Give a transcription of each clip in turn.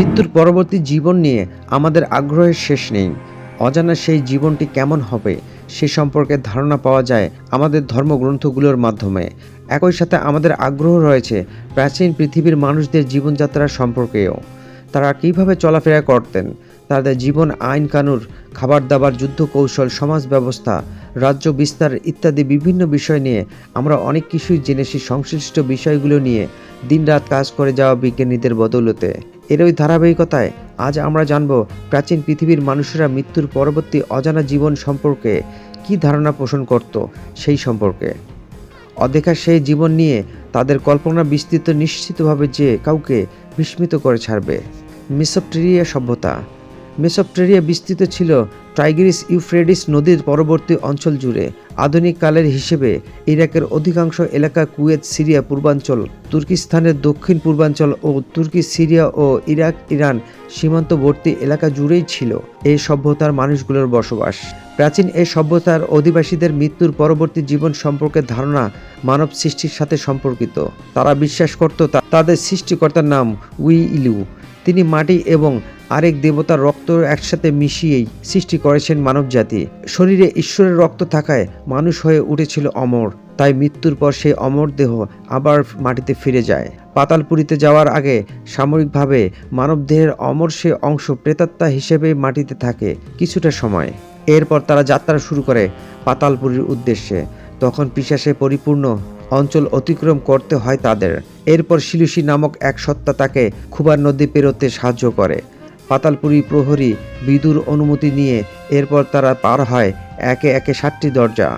মৃত্যুর পরবর্তী জীবন নিয়ে আমাদের আগ্রহের শেষ নেই। অজানা সেই জীবনটি কেমন হবে, সে সম্পর্কে ধারণা পাওয়া যায় আমাদের ধর্মগ্রন্থগুলোর মাধ্যমে। একই সাথে আমাদের আগ্রহ রয়েছে প্রাচীন পৃথিবীর মানুষদের জীবনযাত্রার সম্পর্কেও। তারা কীভাবে চলাফেরা করতেন, তাদের জীবন আইন কানুন খাবার দাবার যুদ্ধ কৌশল সমাজ ব্যবস্থা, রাজ্য বিস্তার ইত্যাদি বিভিন্ন বিষয় নিয়ে আমরা অনেক কিছুই জেনেছি সংশ্লিষ্ট বিষয়গুলো নিয়ে দিনরাত কাজ করে যাওয়া বিজ্ঞানীদের বদৌলতে। এর ওই ধারাবাহিকতায় আজ আমরা জানব প্রাচীন পৃথিবীর মানুষেরা মৃত্যুর পরবর্তী অজানা জীবন সম্পর্কে কি ধারণা পোষণ করত সেই সম্পর্কে। অদেখা সেই জীবন নিয়ে তাদের কল্পনা বিস্তৃত নিশ্চিতভাবে যে কাউকে বিস্মিত করে ছাড়বে। মেসোপটেরিয়া সভ্যতা। মেসোপটেরিয়া বিস্তৃত ছিল টাইগ্রিস ইউফ্রেডিস নদীর পরবর্তী অঞ্চল জুড়ে আধুনিক কালের হিসেবে ইরাকের অধিকাংশ এলাকা কুয়েত, সিরিয়া, পূর্বাঞ্চল, তুর্কিস্তানের দক্ষিণ পূর্বাঞ্চল ও তুর্কি সিরিয়া ও ইরাক, ইরান সীমান্তবর্তী এলাকা জুড়েই ছিল এই সভ্যতার মানুষগুলোর বসবাস। প্রাচীন এই সভ্যতার অধিবাসীদের মৃত্যুর পরবর্তী জীবন সম্পর্কে ধারণা মানব সৃষ্টির সাথে সম্পর্কিত। তারা বিশ্বাস করত তাদের সৃষ্টিকর্তার নাম উই ইলু। তিনি মাটি এবং আরেক দেবতার রক্ত একসাথে মিশিয়েই সৃষ্টি করেছেন মানবজাতি। শরীরে ঈশ্বরের রক্ত থাকায় মানুষ হয়ে উঠেছিল অমর। তাই মৃত্যুর পর সেই অমর দেহ আবার মাটিতে ফিরে যায়। পাতালপুরীতে যাওয়ার আগে সাময়িকভাবে মানবদেহের অমর সে অংশ প্রেতাত্মা হিসেবে মাটিতে থাকে কিছুটা সময়। এরপর তারা যাত্রা শুরু করে পাতালপুরীর উদ্দেশ্যে। তখন পিশাসে পরিপূর্ণ অঞ্চল অতিক্রম করতে হয় তাদের। এরপর শিলুসি নামক এক সত্তা তাকে খুবার নদী পেরোতে সাহায্য করে। পাতালপুরী প্রহরী বিদুর অনুমতি নিয়ে এরপর তারা পার হয় একে একে সাতটি দরজা।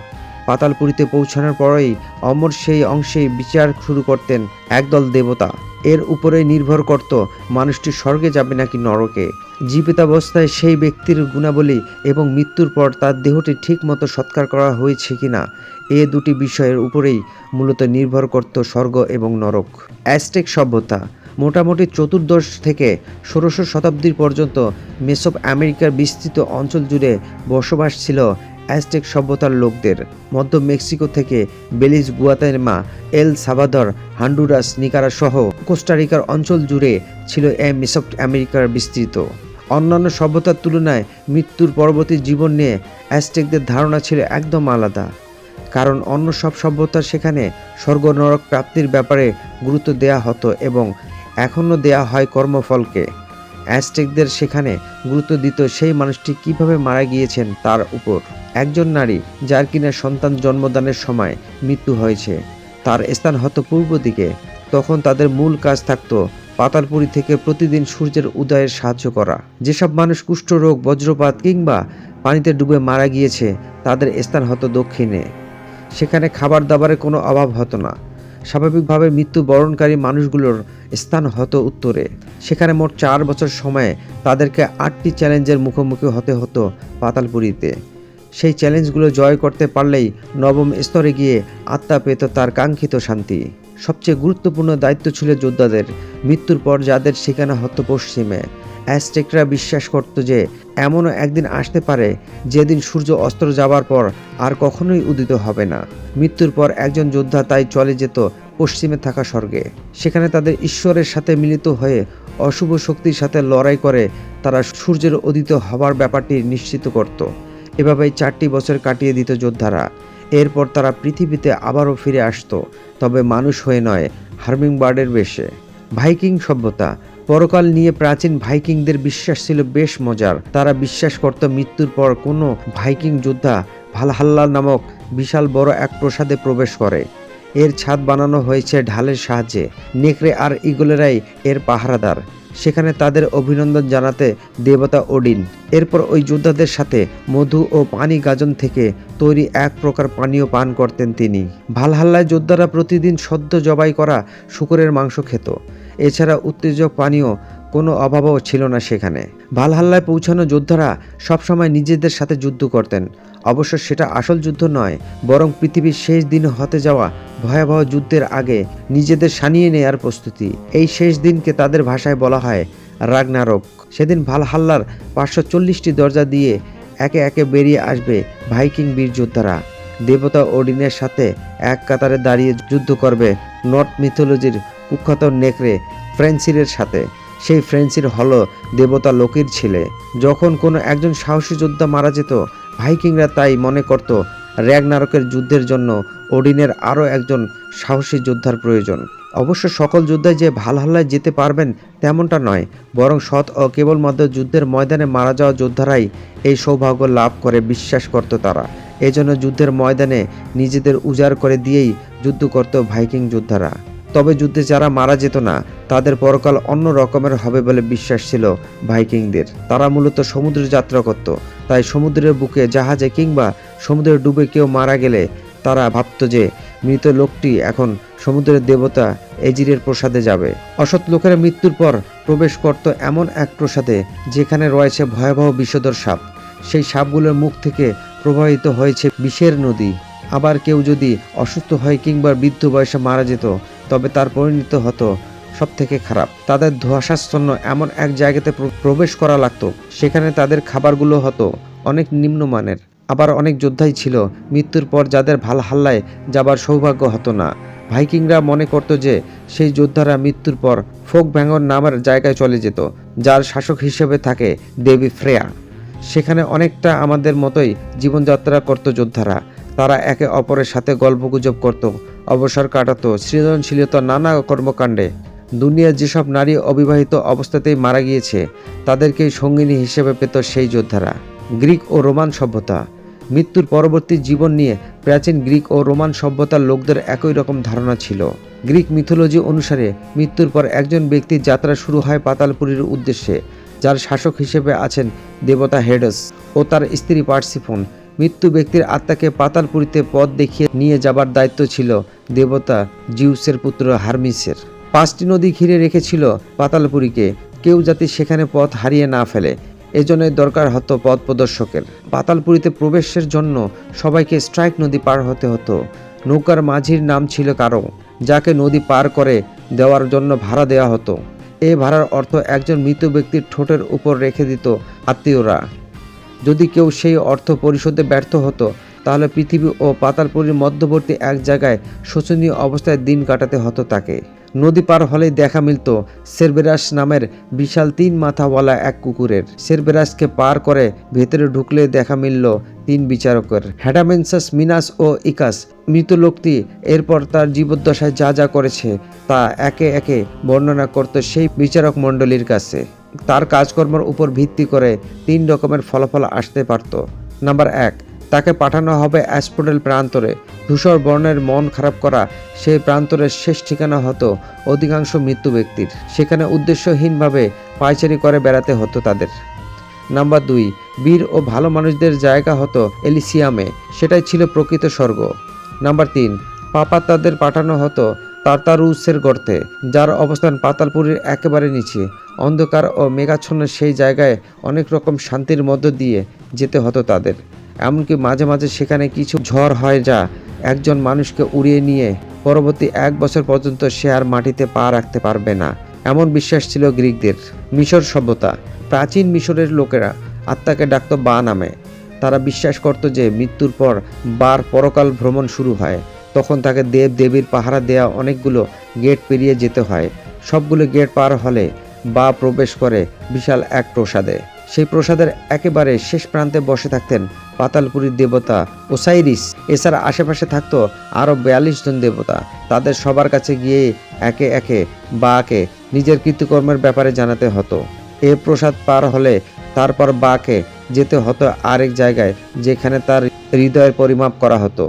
পাতালপুরীতে পৌঁছানোর পরেই অমর সেই অংশেই বিচার শুরু করতেন একদল দেবতা। এর উপরে নির্ভর করত মানুষটি স্বর্গে যাবে নাকি নরকে। জীবিতাবস্থায় সেই ব্যক্তির গুণাবলী এবং মৃত্যুর পর তার দেহটি ঠিকমতো সৎকার করা হয়েছে কিনা, এ দুটি বিষয়ের উপরেই মূলত নির্ভর করত স্বর্গ এবং নরক। অ্যাস্টেক সভ্যতা মোটামুটি চতুর্দশ থেকে ষোড়শ শতাব্দীর পর্যন্ত মেসোপ আমেরিকার বিস্তৃত অঞ্চল জুড়ে বসবাস ছিল অ্যাজটেক সভ্যতার লোকদের। মধ্য মেক্সিকো থেকে বেলিজ গুয়াতেমা, এল সাবাদর, হান্ডুরাস, নিকারা সহ কোস্টারিকার অঞ্চল জুড়ে ছিল এ মেসোপ আমেরিকার বিস্তৃত। অন্যান্য সভ্যতার তুলনায় মৃত্যুর পরবর্তী জীবন নিয়ে অ্যাজটেকদের ধারণা ছিল একদম আলাদা। কারণ অন্য সব সভ্যতার সেখানে স্বর্গ নরক প্রাপ্তির ব্যাপারে গুরুত্ব দেয়া হতো এবং এখনও দেয়া হয় কর্মফলকে। অ্যাস্টেকদের সেখানে গুরুত্ব দিত সেই মানুষটি কীভাবে মারা গিয়েছেন তার উপর। একজন নারী যার কিনা সন্তান জন্মদানের সময় মৃত্যু হয়েছে, তার স্থান হতো পূর্ব দিকে। তখন তাদের মূল কাজ থাকতো পাতালপুরি থেকে প্রতিদিন সূর্যের উদয়ের সাহায্য করা। যেসব মানুষ কুষ্ঠরোগ বজ্রপাত কিংবা পানিতে ডুবে মারা গিয়েছে, তাদের স্থান হতো দক্ষিণে। সেখানে খাবার দাবারের কোনো অভাব হতো না। স্বাভাবিকভাবে মৃত্যুবরণকারী মানুষগুলোর স্থান হতো উত্তরে। সেখানে মোট চার বছর সময়ে তাদেরকে আটটি চ্যালেঞ্জের মুখোমুখি হতে হতো পাতালপুরীতে। সেই চ্যালেঞ্জগুলো জয় করতে পারলেই নবম স্তরে গিয়ে আত্মা পেত তার কাঙ্ক্ষিত শান্তি। সবচেয়ে গুরুত্বপূর্ণ দায়িত্ব ছিল যোদ্ধাদের। মৃত্যুর পর যাদের ঠিকানা হতো পশ্চিমে অ্যাজটেকরা বিশ্বাস করত যে এমনও একদিন আসতে পারে যেদিন সূর্য অস্ত্র যাবার পর আর কখনোই উদিত হবে না। মৃত্যুর পর একজন যোদ্ধা তাই চলে যেত পশ্চিমে থাকা স্বর্গে। সেখানে তাদের ঈশ্বরের সাথে মিলিত হয়ে অশুভ শক্তির সাথে লড়াই করে তারা সূর্যের উদিত হবার ব্যাপারটি নিশ্চিত করত। এভাবেই চারটি বছর কাটিয়ে দিত যোদ্ধারা। এরপর তারা পৃথিবীতে আবারও ফিরে আসতো, তবে মানুষ হয়ে নয় হার্মিং বার্ডের বেশে। ভাইকিং সভ্যতা পরকাল নিয়ে প্রাচীন ভাইকিংদের বিশ্বাস ছিল বেশ মজার। তারা বিশ্বাস করত মৃত্যুর পর কোনো ভাইকিং যোদ্ধা ভালহাল্লা নামক বিশাল বড় এক প্রসাদে প্রবেশ করে। এর ছাদ বানানো হয়েছে ঢালের সাহায্যে। নেকড়ে আর ইগলেরাই এর পাহারাদার। সেখানে তাদের অভিনন্দন জানাতে দেবতা ওডিন এরপর ওই যোদ্ধাদের সাথে মধু ও পানি গাজন থেকে তৈরি এক প্রকার পানীয় পান করতেন তিনি। ভালহাল্লায় যোদ্ধারা প্রতিদিন সদ্য জবাই করা শুকরের মাংস খেত। এছাড়া উত্তেজক পানীয় কোনো অভাবও ছিল না সেখানে। ভালহাল্লায় পৌঁছানো যোদ্ধারা সবসময় নিজেদের সাথে যুদ্ধ করতেন। অবশ্য সেটা আসল যুদ্ধ নয়, বরং পৃথিবীর শেষ দিন হতে যাওয়া ভয়াবহ যুদ্ধের আগে নিজেদের সানিয়ে নেয়ার প্রস্তুতি। এই শেষ দিনকে তাদের ভাষায় বলা হয় রাগনারক। সেদিন ভালহাল্লার পাঁচশো চল্লিশটি দরজা দিয়ে একে একে বেরিয়ে আসবে ভাইকিং বীর যোদ্ধারা। দেবতা ওডিনের সাথে এক কাতারে দাঁড়িয়ে যুদ্ধ করবে নর্থ মিথোলজির কুখ্যাত নেকড়ে ফ্রেন্সিরের সাথে। সেই ফ্রেন্সির হলো দেবতা লোকের ছেলে। যখন কোনো একজন সাহসী যোদ্ধা মারা যেত, ভাইকিংরা তাই মনে করত, র্যাগনারকের যুদ্ধের জন্য ওডিনের আরও একজন সাহসী যোদ্ধার প্রয়োজন। অবশ্য সকল যোদ্ধাই যে ভালহাল্লায় যেতে পারবেন তেমনটা নয়, বরং সৎ ও কেবলমাত্র যুদ্ধের ময়দানে মারা যাওয়া যোদ্ধারাই এই সৌভাগ্য লাভ করে বিশ্বাস করত তারা। এজন্য যুদ্ধের ময়দানে নিজেদের উজাড় করে দিয়েই যুদ্ধ করত ভাইকিং যোদ্ধারা। তবে যুদ্ধে যারা মারা যেত না, তাদের পরকাল অন্য রকমের হবে বলে বিশ্বাস ছিল ভাইকিংদের। তারা মূলত সমুদ্রে যাত্রা করত, তাই সমুদ্রের বুকে জাহাজে কিংবা সমুদ্রে ডুবে কেউ মারা গেলে তারা ভাবত যে মৃত লোকটি এখন সমুদ্রের দেবতা এজিরের প্রসাদে যাবে। অসৎ লোকেরা মৃত্যুর পর প্রবেশ করত এমন এক প্রসাদে, যেখানে রয়েছে ভয়াবহ বিষধর সাপ। সেই সাপগুলোর মুখ থেকে প্রবাহিত হয়েছে বিষের নদী। আবার কেউ যদি অসুস্থ হয় কিংবা বৃদ্ধ বয়সে মারা যেত তবে তার পরিণত হতো সব থেকে খারাপ। তাদের ধোঁয়াশাচ্ছন্ন এমন এক জায়গাতে প্রবেশ করা লাগতো, সেখানে তাদের খাবারগুলো হতো অনেক নিম্নমানের। আবার অনেক যোদ্ধাই ছিল, মৃত্যুর পর যাদের ভালো হাল্লায় যাবার সৌভাগ্য হতো না। ভাইকিংরা মনে করত যে, সেই যোদ্ধারা মৃত্যুর পর ফোক ব্যাঙ্গন নামের জায়গায় চলে যেত, যার শাসক হিসেবে থাকে দেবী ফ্রেয়া। সেখানে অনেকটা আমাদের মতোই জীবনযাত্রা করত যোদ্ধারা। তারা একে অপরের সাথে গল্পগুজব করত, অবসর কাটাতো সৃজনশীলতা নানা কর্মকাণ্ডে। দুনিয়ার যেসব নারী অবিবাহিত অবস্থাতেই মারা গিয়েছে, তাদেরকেই সঙ্গিনী হিসেবে পেত সেই যোদ্ধারা। গ্রিক ও রোমান সভ্যতা। মৃত্যুর পরবর্তী জীবন নিয়ে প্রাচীন গ্রিক ও রোমান সভ্যতার লোকদের একই রকম ধারণা ছিল। গ্রিক মিথোলজি অনুসারে মৃত্যুর পর একজন ব্যক্তির যাত্রা শুরু হয় পাতালপুরীর উদ্দেশ্যে, যার শাসক হিসেবে আছেন দেবতা হেডস ও তার স্ত্রী পার্সিফোন। মৃত্যু ব্যক্তির আত্মাকে পাতালপুরীতে পথ দেখিয়ে নিয়ে যাবার দায়িত্ব ছিল দেবতা জিউসের পুত্র হারমিসের। পাঁচটি নদী ঘিরে রেখেছিল পাতালপুরীকে কেউ যাতে সেখানে পথ হারিয়ে না ফেলে। এজন্যই দরকার হতো পথ প্রদর্শকের। পাতালপুরীতে প্রবেশের জন্য সবাইকে স্ট্রাইক নদী পার হতে হতো। নৌকার মাঝির নাম ছিল কারও যাকে নদী পার করে দেওয়ার জন্য ভাড়া দেওয়া হতো। এই ভাড়ার অর্থ একজন মৃত ব্যক্তির ঠোঁটের উপর রেখে দিত আত্মীয়রা। যদি কেউ সেই অর্থ পরিশোধে ব্যর্থ হতো তাহলে পৃথিবী ও পাতালপুরীর মধ্যবর্তী এক জায়গায় শোচনীয় অবস্থায় দিন কাটাতে হতো তাকে। নদী পার হলেই দেখা মিলত সেরবেরাস নামের বিশাল তিন মাথাওয়ালা এক কুকুরের। সেরবেরাসকে পার করে ভেতরে ঢুকলে দেখা মিলল তিন বিচারকের। হ্যাডামেন্সাস মিনাস ও ইকাস মৃত লোকটি এরপর তার জীবদ্দশায় যা যা করেছে তা একে একে বর্ণনা করত সেই বিচারক মণ্ডলীর কাছে। তার কাজকর্মের উপর ভিত্তি করে তিন রকমের ফলাফল আসতে পারত। নাম্বার এক তাকে পাঠানো হবে অ্যাসপোডেল প্রান্তরে। ধূসর বর্ণের মন খারাপ করা সেই প্রান্তরের শেষ ঠিকানা হতো অধিকাংশ মৃত্যু ব্যক্তির। সেখানে উদ্দেশ্যহীনভাবে পায়চারি করে বেড়াতে হতো তাদের। নাম্বার দুই, বীর ও ভালো মানুষদের জায়গা হতো এলিসিয়ামে, সেটাই ছিল প্রকৃত স্বর্গ। নাম্বার তিন পাপাত্তাদের পাঠানো হতো তার্তারুসের গর্তে, যার অবস্থান পাতালপুরীর একেবারে নিচে। অন্ধকার ও মেঘাচ্ছন্ন সেই জায়গায় অনেক রকম শান্তির মধ্য দিয়ে যেতে হতো তাদের। এমনকি মাঝে মাঝে সেখানে কিছু ঝড় হয় যা একজন মানুষকে উড়িয়ে নিয়ে পরবর্তী এক বছর পর্যন্ত সে আর মাটিতে পা রাখতে পারবে না। এমন বিশ্বাস ছিল গ্রিকদের। মিশর সভ্যতা। প্রাচীন মিশরের লোকেরা আত্মাকে ডাকত বা নামে। তারা বিশ্বাস করত যে মৃত্যুর পর বার পরকাল ভ্রমণ শুরু হয়। তখন তাকে দেব দেবীর পাহারা দেয়া অনেকগুলো গেট পেরিয়ে যেতে হয়। সবগুলো গেট পার হলে বা প্রবেশ করে বিশাল এক প্রসাদে। সেই প্রসাদের একেবারে শেষ প্রান্তে বসে থাকতেন পাতালপুরীর দেবতা ওসাইরিস। এছাড়া আশেপাশে থাকতো আরও বিয়াল্লিশ জন দেবতা। তাদের সবার কাছে গিয়ে একে একে বাকে নিজের কৃতকর্মের ব্যাপারে জানাতে হতো। এ প্রসাদ পার হলে তারপর বাকে যেতে হতো আরেক জায়গায়, যেখানে তার হৃদয়ের পরিমাপ করা হতো।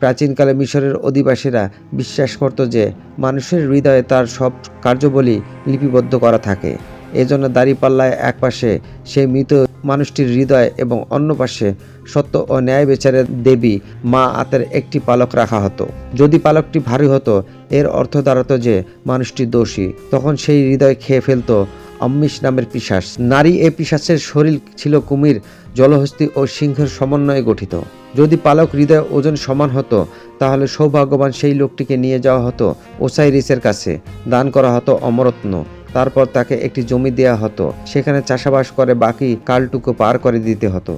প্রাচীনকালে মিশরের অধিবাসীরা বিশ্বাস করত যে মানুষের হৃদয়ে তার সব কার্যবলী লিপিবদ্ধ করা থাকে। এজন্য দাড়িপাল্লায় এক পাশে সেই মৃত মানুষটির হৃদয় এবং অন্য পাশে সত্য ও ন্যায় বিচারের দেবী মা আতের একটি পালক রাখা হতো। যদি পালকটি ভারী হতো, এর অর্থ দাঁড়াতো যে মানুষটি দোষী। তখন সেই হৃদয় খেয়ে ফেলতো অম্মিশ নামের পিশাচ। নারী এ পিশাচের শরীর ছিল কুমির, জলহস্তি ও সিংহের সমন্বয়ে গঠিত। যদি পালক হৃদয় ওজন সমান হতো, তাহলে সৌভাগ্যবান সেই লোকটিকে নিয়ে যাওয়া হতো ওসাইরিসের কাছে। দান করা হতো অমরত্ন। তারপর তাকে একটি জমি দেয়া হতো। সেখানে চাষাবাস করে বাকি কালটুকু পার করে দিতে হতো।